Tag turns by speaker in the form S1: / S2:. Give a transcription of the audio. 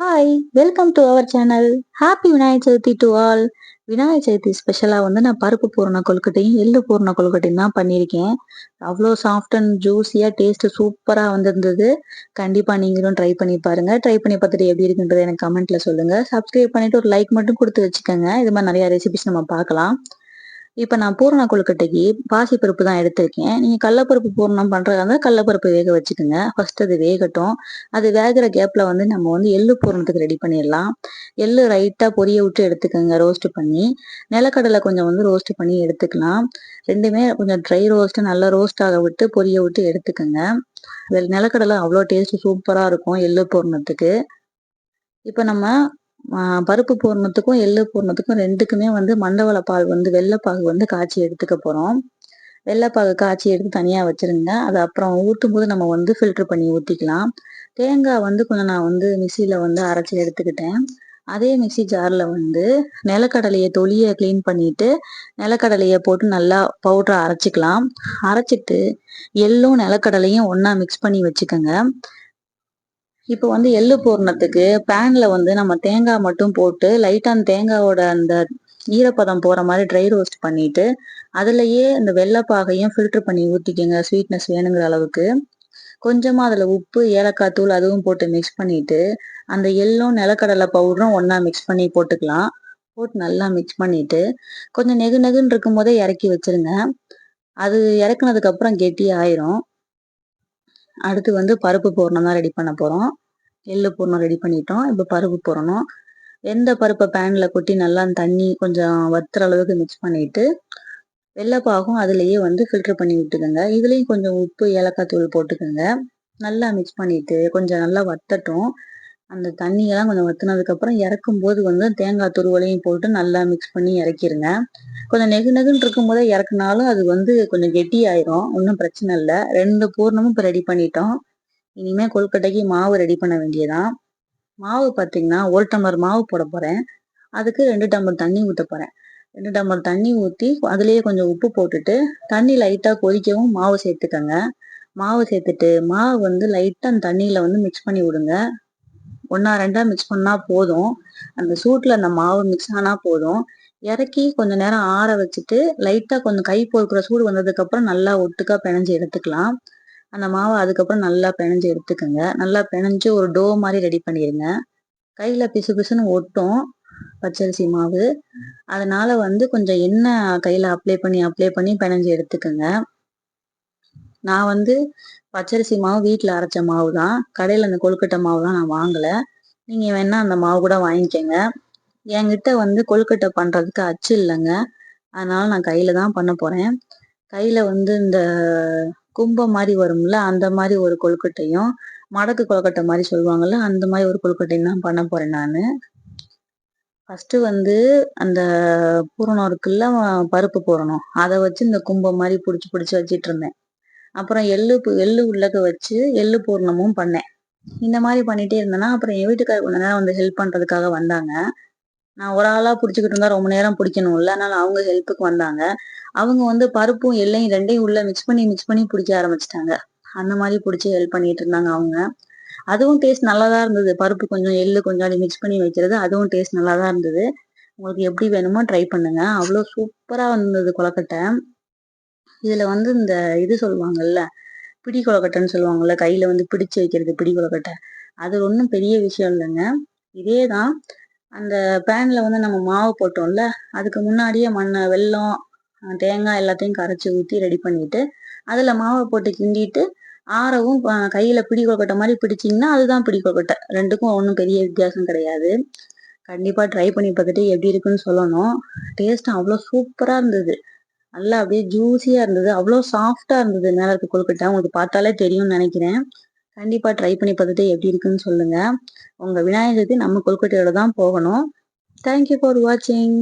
S1: Hi welcome to our channel happy Vinayagar Chaturthi to all Vinayagar Chaturthi ஸ்பெஷலாக வந்து நான் பருப்பு பூரண கொழுக்கட்டையும் எள்ளு பூரண கொழுக்கட்டையும் தான் பண்ணியிருக்கேன். அவ்வளோ சாஃப்ட் அண்ட் ஜூஸியாக டேஸ்ட்டு சூப்பராக வந்திருந்தது. கண்டிப்பாக நீங்களும் ட்ரை பண்ணி பாருங்க. ட்ரை பண்ணி பார்த்துட்டு எப்படி இருக்குன்றதை எனக்கு கமெண்ட்டில் சொல்லுங்கள் சப்ஸ்கிரைப் பண்ணிவிட்டு ஒரு லைக் மட்டும் கொடுத்து வச்சுக்கோங்க. இது மாதிரி நிறையா ரெசிபிஸ் நம்ம பார்க்கலாம். இப்போ நான் பூரண கொழுக்கட்டைக்கு பாசிப்பருப்பு தான் எடுத்திருக்கேன். நீங்கள் கடலப்பருப்பு பூரணம் பண்ணுறதா இருந்தால் கடலப்பருப்பு வேக வச்சுக்கோங்க. ஃபர்ஸ்ட் அது வேகட்டும். அது வேகிற கேப்பில் வந்து நம்ம வந்து எள்ளு பூரணத்துக்கு ரெடி பண்ணிடலாம். எள்ளு ரைட்டாக பொரிய விட்டு எடுத்துக்கோங்க ரோஸ்ட் பண்ணி. நிலக்கடலை கொஞ்சம் வந்து ரோஸ்ட் பண்ணி எடுத்துக்கலாம். ரெண்டுமே கொஞ்சம் ட்ரை ரோஸ்ட்டு நல்லா ரோஸ்ட் ஆக விட்டு பொரிய விட்டு எடுத்துக்கோங்க. நிலக்கடலை அவ்வளோ டேஸ்ட் சூப்பராக இருக்கும் எள்ளு பூரணத்துக்கு. இப்போ நம்ம பருப்பு பூரணத்துக்கும் எள்ளு பூரணத்துக்கும் ரெண்டுக்குமே வந்து மண்டவள பால் வந்து வெள்ளைப்பாகு வந்து காய்ச்சி எடுத்துக்க போகிறோம் வெள்ளைப்பாகு காய்ச்சி எடுத்து தனியாக வச்சுருங்க. அது அப்புறம் ஊற்றும் போது நம்ம வந்து ஃபில்ட்ரு பண்ணி ஊற்றிக்கலாம் தேங்காய் வந்து கொஞ்சம் நான் வந்து மிக்சியில் வந்து அரைச்சி எடுத்துக்கிட்டேன். அதே மிக்சி ஜாரில் வந்து நிலக்கடலையை தொலியை க்ளீன் பண்ணிட்டு நிலக்கடலையை போட்டு நல்லா பவுட்ரை அரைச்சிக்கலாம். அரைச்சிட்டு எள்ளும் நிலக்கடலையும் ஒன்றா மிக்ஸ் பண்ணி வச்சுக்கோங்க. இப்போ வந்து எள்ளு பூர்ணத்துக்கு பேன்ல வந்து நம்ம தேங்காய் மட்டும் போட்டு லைட்டாக அந்த தேங்காயோட அந்த ஈரப்பதம் போற மாதிரி ட்ரை ரோஸ்ட் பண்ணிட்டு அதுலயே இந்த வெள்ளைப்பாகையும் ஃபில்டர் பண்ணி ஊற்றிக்கோங்க ஸ்வீட்னஸ் வேணுங்கிற அளவுக்கு. கொஞ்சமா அதுல உப்பு ஏலக்காய் தூள் அதுவும் போட்டு மிக்ஸ் பண்ணிட்டு அந்த எள்ளும் நிலக்கடலை பவுடரும் ஒன்னா மிக்ஸ் பண்ணி போட்டுக்கலாம். போட்டு நல்லா மிக்ஸ் பண்ணிட்டு கொஞ்சம் நெகு நெகுன்னு இருக்கும் போதே இறக்கி வச்சிருங்க. அது இறக்குனதுக்கு அப்புறம் கெட்டி ஆயிரும் அடுத்து வந்து பருப்பு பூரணம் தான் ரெடி பண்ண போகிறோம் எள்ளு பூர்ணம் ரெடி பண்ணிட்டோம். இப்போ பருப்பு போடணும் எந்த பருப்பை பேனில் கொட்டி நல்லா தண்ணி கொஞ்சம் வத்துற அளவுக்கு மிக்ஸ் பண்ணிட்டு வெள்ளைப்பாகும் அதுலேயே வந்து ஃபில்டர் பண்ணி விட்டுக்கோங்க. இதுலேயும் கொஞ்சம் உப்பு ஏலக்காய் தூள் போட்டுக்கோங்க. நல்லா மிக்ஸ் பண்ணிட்டு கொஞ்சம் நல்லா வத்தட்டும். அந்த தண்ணியெல்லாம் கொஞ்சம் வத்துனதுக்கப்புறம் இறக்கும் போது வந்து தேங்காய் துருவலையும் போட்டு நல்லா மிக்ஸ் பண்ணி இறக்கிருங்க. கொஞ்சம் நெகு நெகுன்னு இருக்கும் போதே இறக்குனாலும் அது வந்து கொஞ்சம் கெட்டி ஆயிரும் ஒன்றும் பிரச்சனை இல்லை. ரெண்டு பூர்ணமும் இப்போ ரெடி பண்ணிட்டோம். இனிமேல் கொழுக்கட்டைக்கு மாவு ரெடி பண்ண வேண்டியதான் மாவு பார்த்தீங்கன்னா ஒரு டம்ளர் மாவு போட போகிறேன் அதுக்கு ரெண்டு டம்ளர் தண்ணி ஊற்ற போகிறேன் ரெண்டு டம்ளர் தண்ணி ஊற்றி அதுலேயே கொஞ்சம் உப்பு போட்டுட்டு தண்ணி லைட்டாக கொதிக்கவும் மாவு சேர்த்துக்கோங்க. மாவு சேர்த்துட்டு மாவு வந்து லைட்டாக அந்த தண்ணியில் வந்து மிக்ஸ் பண்ணி விடுங்க. ஒன்றா ரெண்டாக மிக்ஸ் பண்ணால் போதும். அந்த சூட்டில் அந்த மாவு மிக்ஸ் ஆனால் போதும். இறக்கி கொஞ்ச நேரம் ஆற வச்சுட்டு லைட்டாக கொஞ்சம் கை பொறுக்கிற சூடு வந்ததுக்கப்புறம் நல்லா ஒட்டுக்கா பிணைஞ்சு எடுத்துக்கலாம். அந்த மாவை அதுக்கப்புறம் நல்லா பிணைஞ்சு எடுத்துக்கோங்க. நல்லா பிணைஞ்சு ஒரு டோ மாதிரி ரெடி பண்ணிடுங்க கையில் பிசு பிசுன்னு ஒட்டும் பச்சரிசி மாவு. அதனால வந்து கொஞ்சம் எண்ணெய் கையில் அப்ளை பண்ணி அப்ளை பண்ணி பிணைஞ்சு எடுத்துக்கோங்க. நான் வந்து பச்சரிசி மாவு வீட்டில் அரைச்ச மாவு தான் கடையில் அந்த கொழுக்கட்டை மாவு தான் நான் வாங்கலை. நீங்கள் வேணால் அந்த மாவு கூட வாங்கிக்கோங்க. என்கிட்ட வந்து கொழுக்கட்டை பண்ணுறதுக்கு அச்சு இல்லைங்க. அதனால நான் கையில் தான் பண்ண போகிறேன் கையில் வந்து இந்த கும்பம் மாதிரி வரும்ல அந்த மாதிரி ஒரு கொழுக்கட்டையும் மடக்கு கொழுக்கட்டை மாதிரி சொல்லுவாங்கல்ல அந்த மாதிரி ஒரு கொழுக்கட்டையும் தான் பண்ண போகிறேன் நான். ஃபஸ்ட்டு வந்து அந்த பூரணம் இருக்குல்ல பருப்பு பூரணம். அதை வச்சு இந்த கும்பம் மாதிரி பிடிச்சி பிடிச்சி வச்சிட்டு இருந்தேன். அப்புறம் எள்ளு எள்ளு உள்ளக்க வச்சு எள்ளு பூர்ணமும் பண்ணேன். இந்த மாதிரி பண்ணிட்டே இருந்தேன்னா அப்புறம் என் வீட்டுக்காரர் கொஞ்ச நேரம் வந்து ஹெல்ப் பண்றதுக்காக வந்தாங்க. நான் ஒரு ஆளா பிடிச்சிக்கிட்டு இருந்தா ரொம்ப நேரம் பிடிக்கணும்ல அதனால அவங்க ஹெல்ப்புக்கு வந்தாங்க. அவங்க வந்து பருப்பும் எல்லையும் ரெண்டையும் உள்ள மிக்ஸ் பண்ணி மிக்ஸ் பண்ணி பிடிக்க ஆரம்பிச்சிட்டாங்க. அந்த மாதிரி பிடிச்சி ஹெல்ப் பண்ணிட்டு இருந்தாங்க அவங்க. அதுவும் டேஸ்ட் நல்லா தான் இருந்தது. பருப்பு கொஞ்சம் எள்ளு கொஞ்சம் அப்படி மிக்ஸ் பண்ணி வைக்கிறது அதுவும் டேஸ்ட் நல்லா தான் இருந்தது. உங்களுக்கு எப்படி வேணுமோ ட்ரை பண்ணுங்க. அவ்வளோ சூப்பராக வந்தது கொலக்கட்டை இதுல வந்து இந்த இது சொல்லுவாங்கல்ல பிடி கொலக்கட்டைன்னு சொல்லுவாங்கல்ல கையில வந்து பிடிச்சு வைக்கிறது பிடி கொலக்கட்டை அது ஒன்றும் பெரிய விஷயம் இல்லைங்க. இதே தான் அந்த பேன்ல வந்து நம்ம மாவு போட்டோம்ல அதுக்கு முன்னாடியே மண்ணை வெல்லம் தேங்காய் எல்லாத்தையும் கரைச்சி ஊற்றி ரெடி பண்ணிட்டு அதுல மாவை போட்டு கிண்டிட்டு ஆறவும் கையில பிடி கொலக்கட்டை மாதிரி பிடிச்சிங்கன்னா அதுதான் பிடி கொலக்கட்டை ரெண்டுக்கும் ஒன்றும் பெரிய வித்தியாசம் கிடையாது. கண்டிப்பா ட்ரை பண்ணி பார்த்துட்டு எப்படி இருக்குன்னு சொல்லணும். டேஸ்ட் அவ்வளோ சூப்பரா இருந்தது. நல்லா அப்படியே ஜூஸியா இருந்தது. அவ்வளோ சாஃப்டா இருந்தது. மேல இருக்க கொழுக்கட்டை உங்களுக்கு பார்த்தாலே தெரியும்னு நினைக்கிறேன். கண்டிப்பா ட்ரை பண்ணி பார்த்துட்டு எப்படி இருக்குன்னு சொல்லுங்க. உங்க விநாயகர் நம்ம கொழுக்கட்டையோட தான் போகணும். தேங்க்யூ ஃபார் வாட்சிங்